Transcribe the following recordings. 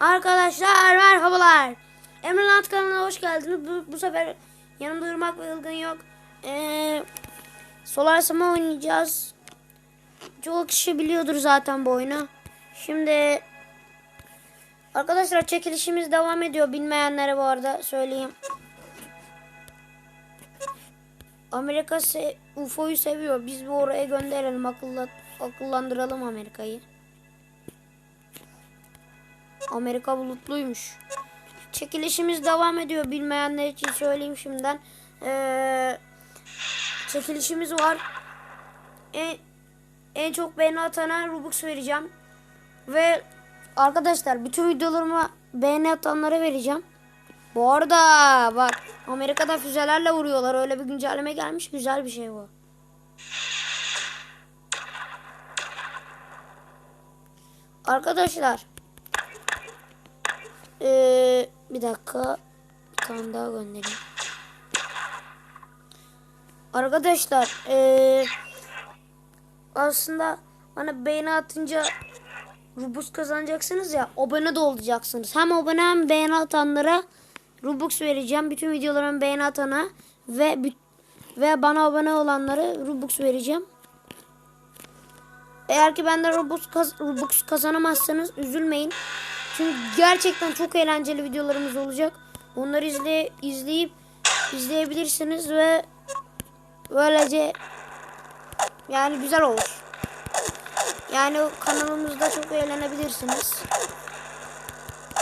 Arkadaşlar merhabalar. Emre Nat kanalına hoş geldiniz. Bu, bu sefer yanımda Irmak ve Ilgın yok. Ee, Solar Sama oynayacağız. Çoğu kişi biliyordur zaten bu oyunu. Şimdi arkadaşlar çekilişimiz devam ediyor. Bilmeyenlere bu arada söyleyeyim. Amerika se- UFO'yu seviyor. Biz bir oraya gönderelim. Akılla- akıllandıralım Amerika'yı. Amerika bulutluymuş. Çekilişimiz devam ediyor. Bilmeyenler için söyleyeyim şimdiden. Ee, çekilişimiz var. En, en çok beğeni atana Robux vereceğim. Ve arkadaşlar bütün videolarıma beğeni atanlara vereceğim. Bu arada bak Amerika'da füzelerle vuruyorlar. Öyle bir güncelleme gelmiş. Güzel bir şey bu. Arkadaşlar ee, bir dakika. Bir tane daha göndereyim. Arkadaşlar ee, aslında bana beğeni atınca Robux kazanacaksınız ya. Abone de olacaksınız. Hem abone hem beğeni atanlara Robux vereceğim. Bütün videolarımı beğeni atana ve ve bana abone olanlara Robux vereceğim. Eğer ki benden Robux, kaz- Robux kazanamazsanız üzülmeyin. Çünkü gerçekten çok eğlenceli videolarımız olacak. Onları izle izleyip izleyebilirsiniz ve böylece yani güzel olur. Yani kanalımızda çok eğlenebilirsiniz.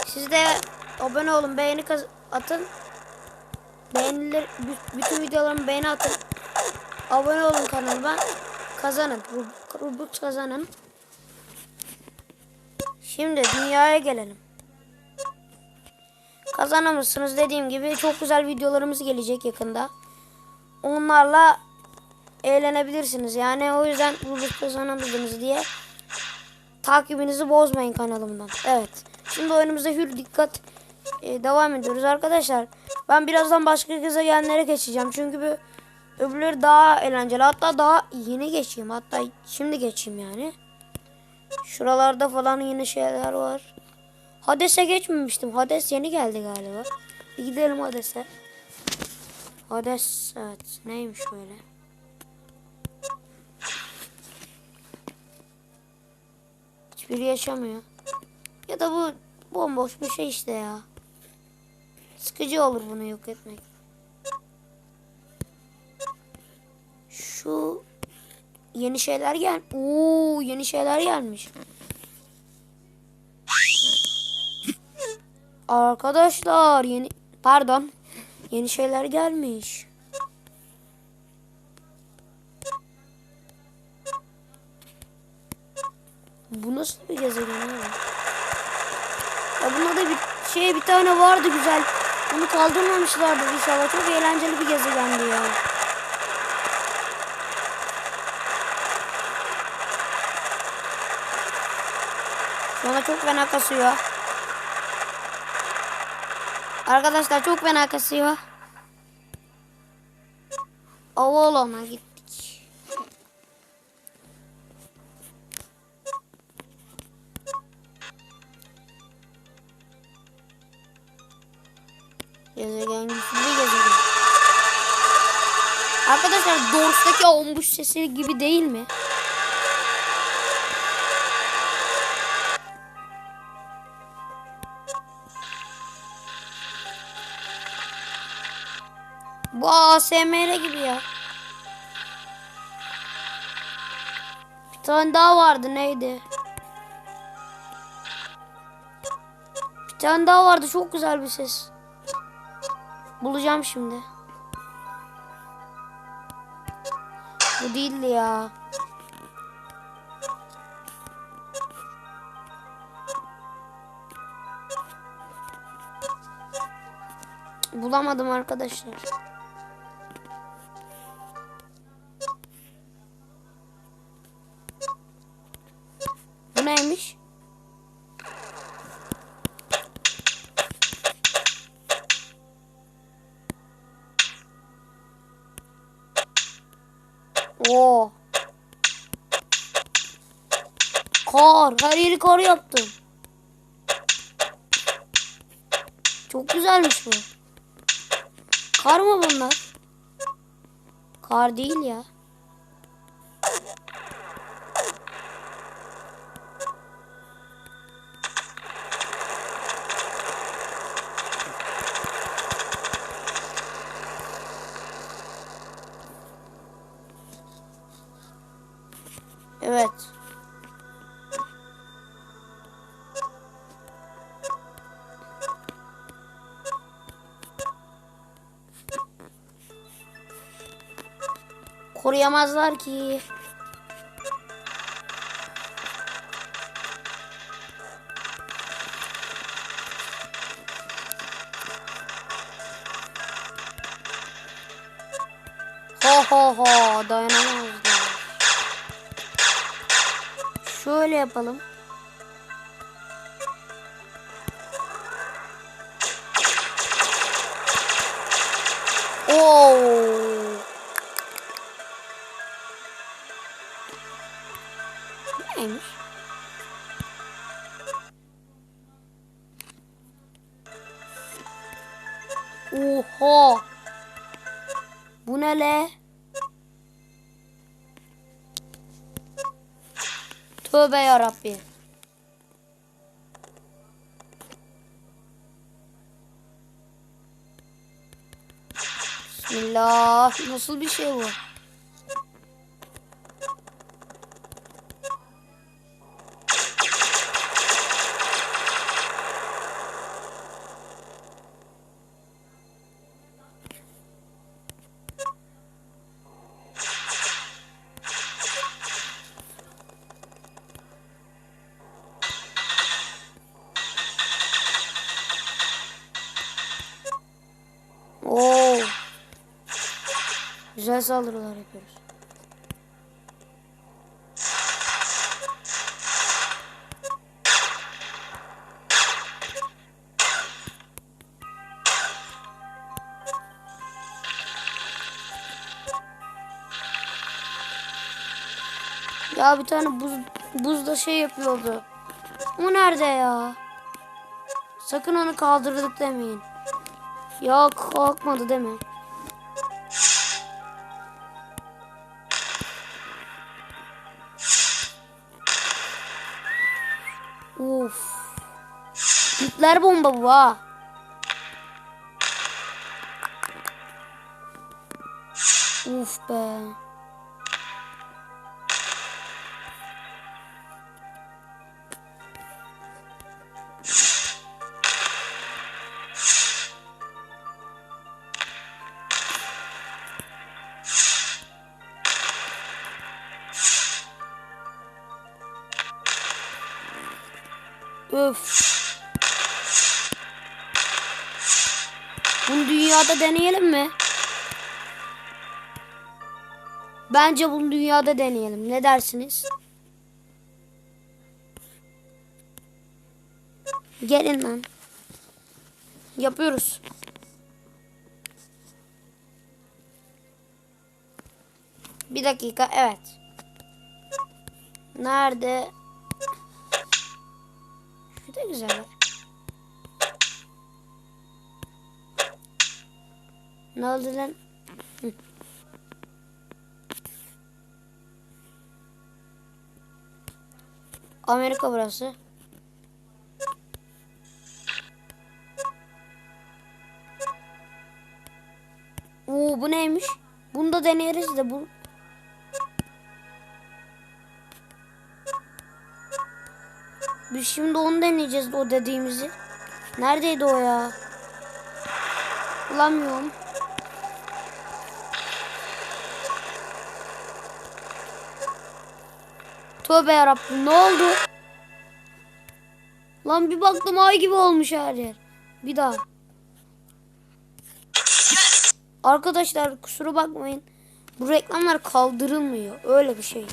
Siz de abone olun, beğeni atın. Beğeniler bü- bütün videolarımı beğeni atın. Abone olun kanalıma. Kazanın. Rub- Robux kazanın. Şimdi dünyaya gelelim. Kazanamazsınız dediğim gibi çok güzel videolarımız gelecek yakında. Onlarla eğlenebilirsiniz. Yani o yüzden Robux kazanamadınız diye takibinizi bozmayın kanalımdan. Evet. Şimdi oyunumuza hür dikkat e, devam ediyoruz arkadaşlar. Ben birazdan başka gezegenlere geçeceğim. Çünkü bu öbürleri daha eğlenceli. Hatta daha yeni geçeyim. Hatta şimdi geçeyim yani. Şuralarda falan yeni şeyler var. Hades'e geçmemiştim. Hades yeni geldi galiba. Bir gidelim Hades'e. Hades evet neymiş böyle. Hiçbiri yaşamıyor. Ya da bu bomboş bir şey işte ya. Sıkıcı olur bunu yok etmek. Şu yeni şeyler gel. Oo yeni şeyler gelmiş. Arkadaşlar yeni pardon yeni şeyler gelmiş. Bu nasıl bir gezegen ya? Ya bunda da bir şey bir tane vardı güzel. Bunu kaldırmamışlardır inşallah. Çok eğlenceli bir gezegendi ya. Şu anda çok fena kasıyor. Arkadaşlar çok fena kasıyor. Avalon'a gittik. Gezegen güçlü gezegen. Arkadaşlar Dors'taki ombuş sesi gibi değil mi? ASMR gibi ya. Bir tane daha vardı neydi? Bir tane daha vardı çok güzel bir ses. Bulacağım şimdi. Bu değildi ya. Bulamadım arkadaşlar. kor. Her yeri kor yaptım. Çok güzelmiş bu. Kar mı bunlar? Kar değil ya. Koruyamazlar ki. Ho ho ho dayanamazlar. Şöyle yapalım. Oo. Bu ne le? Tövbe yarabbi. Bismillah. Nasıl bir şey bu? Güzel saldırılar yapıyoruz. Ya bir tane buz buzda şey yapıyordu. O nerede ya? Sakın onu kaldırdık demeyin. Ya kalkmadı deme. Of. Nükleer bomba bu ha. Uf be. Öf. Dünyada deneyelim mi? Bence bunu dünyada deneyelim. Ne dersiniz? Gelin lan. Yapıyoruz. Bir dakika. Evet. Nerede? Şu güzel. Ne oldu lan? Hı. Amerika burası. Oo bu neymiş? Bunu da deneriz de bu. Biz şimdi onu deneyeceğiz o dediğimizi. Neredeydi o ya? Bulamıyorum. Tövbe yarabbim ne oldu? Lan bir baktım ay gibi olmuş her yer. Bir daha. Arkadaşlar kusura bakmayın. Bu reklamlar kaldırılmıyor. Öyle bir şey.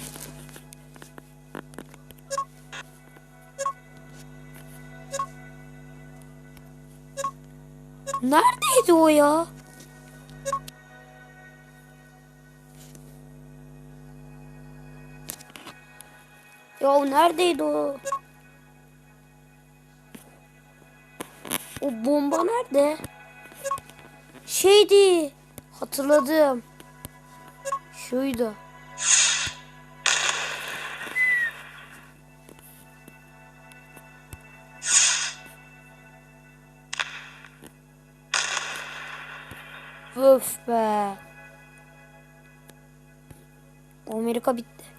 Neredeydi o ya? Ya neredeydi o? O bomba nerede? Şeydi. Hatırladım. Şuydu. Öf be. Amerika bitti.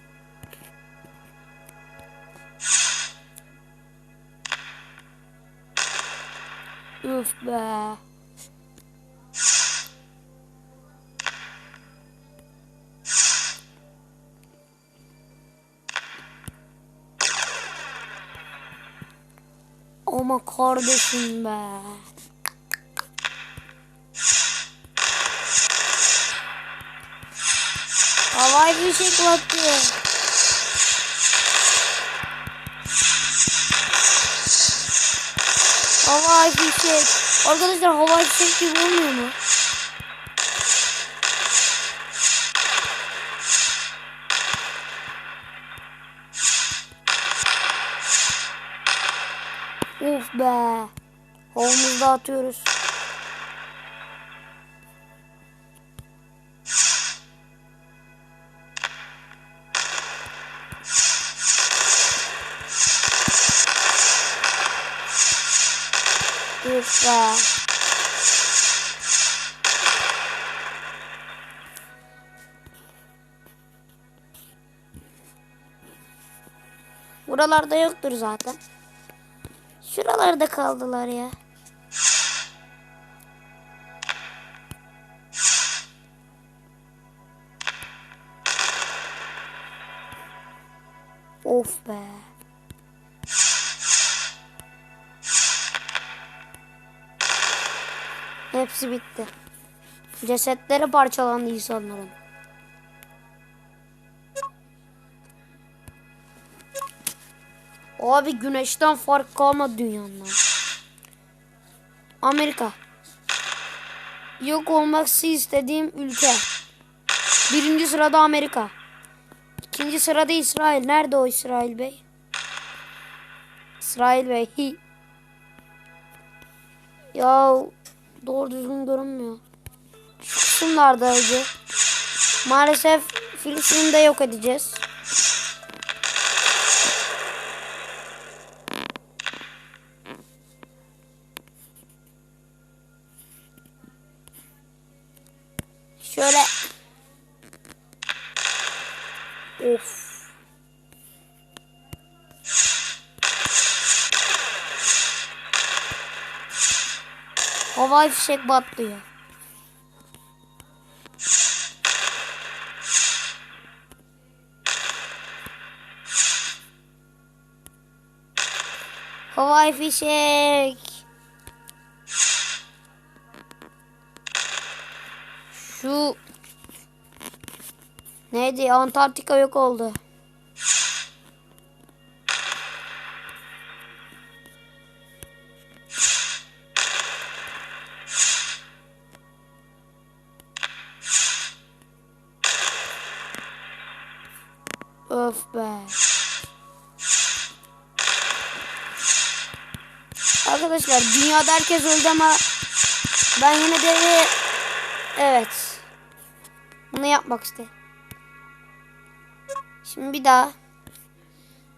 Üf be. Ama kardeşim be. Havai fişek battı. Havai fişek. Arkadaşlar havai fişek gibi olmuyor mu? Uf be. Havamızda atıyoruz. Be. Buralarda yoktur zaten. Şuralarda kaldılar ya. Of be. Hepsi bitti. Cesetleri parçalandı insanların. Abi güneşten fark kalmadı dünyanın. Amerika. Yok olması istediğim ülke. Birinci sırada Amerika. İkinci sırada İsrail. Nerede o İsrail Bey? İsrail Bey. Hi. Ya doğru düzgün görünmüyor. Şu kısımlardaydı. Maalesef Filistin'i de yok edeceğiz. Havai fişek patlıyor. Havai fişek. Şu neydi? Antarktika yok oldu. Öf be. Arkadaşlar dünyada herkes öldü ama ben yine de evet bunu yapmak istedim. Şimdi bir daha.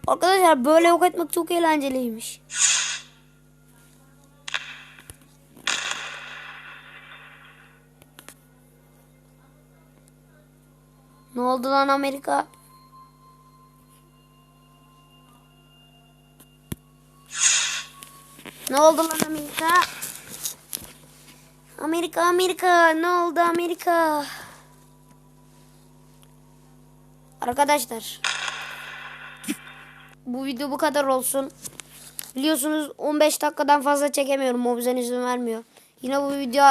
Arkadaşlar böyle yok etmek çok eğlenceliymiş. Ne oldu lan Amerika? Ne oldu lan Amerika? Amerika Amerika ne oldu Amerika? Arkadaşlar bu video bu kadar olsun. Biliyorsunuz 15 dakikadan fazla çekemiyorum. Mobizen izin vermiyor. Yine bu video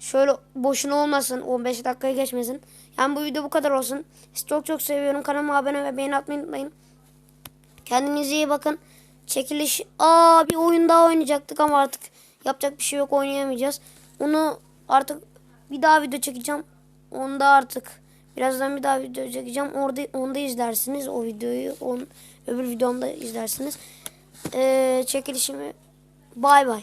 şöyle boşuna olmasın. 15 dakikayı geçmesin. Yani bu video bu kadar olsun. Sizi çok çok seviyorum. Kanalıma abone ve beğeni atmayı unutmayın. Kendinize iyi bakın. Çekiliş. Aa bir oyun daha oynayacaktık ama artık yapacak bir şey yok oynayamayacağız. Onu artık bir daha video çekeceğim. Onda artık birazdan bir daha video çekeceğim. Orada onda izlersiniz o videoyu. On, öbür videomda izlersiniz. Ee, çekilişimi bay bay.